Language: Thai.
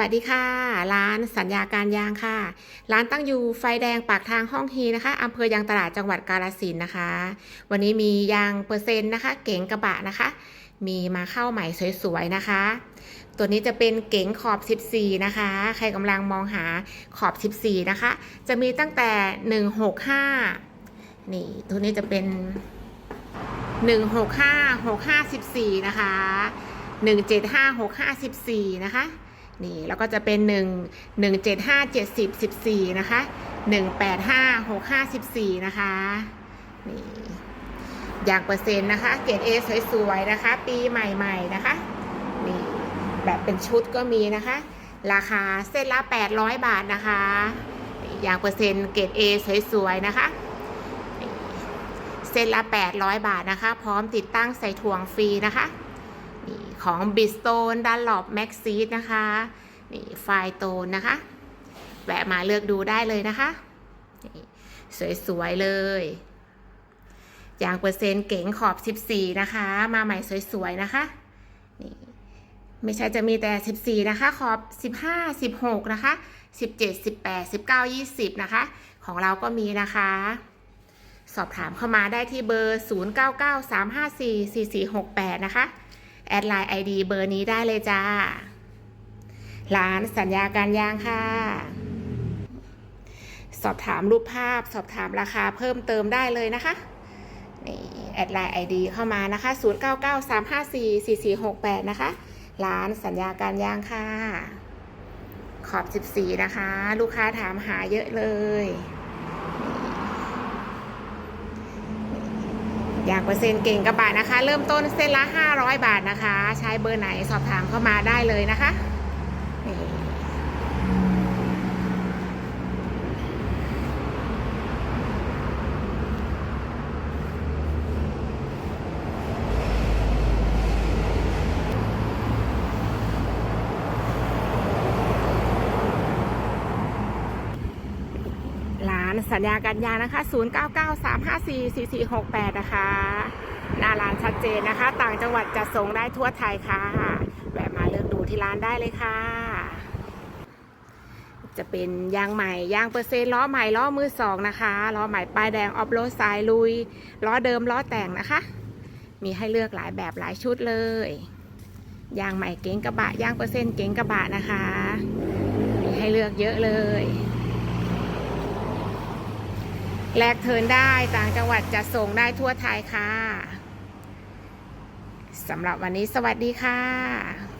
วัสดีค่ะ ร้านสัญญาการยางค่ะ ร้านตั้งอยู่ไฟแดงปากทางห้องฮีนะคะอำเภอยางตลาดจังหวัดกาฬสินนะคะ วันนี้มียางเปอร์เซ็นต์นะคะ เก๋งกระบะนะคะ มีมาเข้าใหม่สวยๆนะคะ ตัวนี้จะเป็นเก๋งขอบ 14 นะคะ ใครกำลังมองหาขอบ 14 นะคะ จะมีตั้งแต่ 165 นี่ ตัวนี้จะเป็น 165 6514นะคะ 175 6514นะคะ นี่แล้วก็จะเป็น 1 175 70 14 นะคะ 185 65 14 นะคะนี่อย่างเปอร์เซ็นต์นะคะ เกรด A สวยๆนะคะ ปีใหม่ๆนะคะนี่แบบเป็นชุดก็มีนะคะ ราคาเส้นละ 800 บาทนะคะ อย่างเปอร์เซ็นต์เกรด A สวยๆนะคะเส้นละ 800 บาทนะคะ พร้อมติดตั้งใส่ถ่วงฟรีนะคะ นี่ของบิสโตนดันหลบแม็กซีดนะคะนี่ไฟโตนนะคะ แวะมาเลือกดูได้เลยนะคะสวยๆเลยยางเปอร์เซ็นต์เก๋งขอบ 14 นะคะ มาใหม่สวยๆนะคะ นี่ ไม่ใช่จะมีแต่ 14 นะคะ ขอบ 15 16 นะคะ 17 18 19 20 นะคะ ของเราก็มีนะคะ สอบถามเข้ามาได้ที่เบอร์ 0993544468 นะคะ แอดไลน์ ID เบอร์นี้ได้เลยจ้า ร้านสัญญาการยางค่ะ สอบถามรูปภาพ สอบถามราคาเพิ่มเติมได้เลยนะคะนี่แอดไลน์ ID เข้ามานะคะ 0993544468 นะคะ ร้านสัญญาการยางค่ะ ขอบ 14 นะคะ ลูกค้าถามหาเยอะเลย อยากเปอร์เซ็นต์เก่งกระบะนะคะ เริ่มต้นเส้นละ 500 บาทนะคะ ใช้เบอร์ไหนสอบถามเข้ามาได้เลยนะคะนี่ สัญญาการยางนะคะ 0993544468 นะคะหน้าร้านชัดเจนนะคะ ต่างจังหวัดจะส่งได้ทั่วไทยค่ะ แวะมาเลือกดูที่ร้านได้เลยค่ะ จะเป็นยางใหม่ยางเปอร์เซ็นต์ล้อใหม่ล้อมือสองนะคะล้อใหม่ป้ายแดงออฟโรดสายลุยล้อเดิมล้อแต่งนะคะ มีให้เลือกหลายแบบหลายชุดเลยยางใหม่เก๋งกระบะยางเปอร์เซ็นต์เก๋งกระบะนะคะ มีให้เลือกเยอะเลย แลกเทินได้ต่างจังหวัดจะส่งได้ทั่วไทยค่ะสำหรับวันนี้สวัสดีค่ะ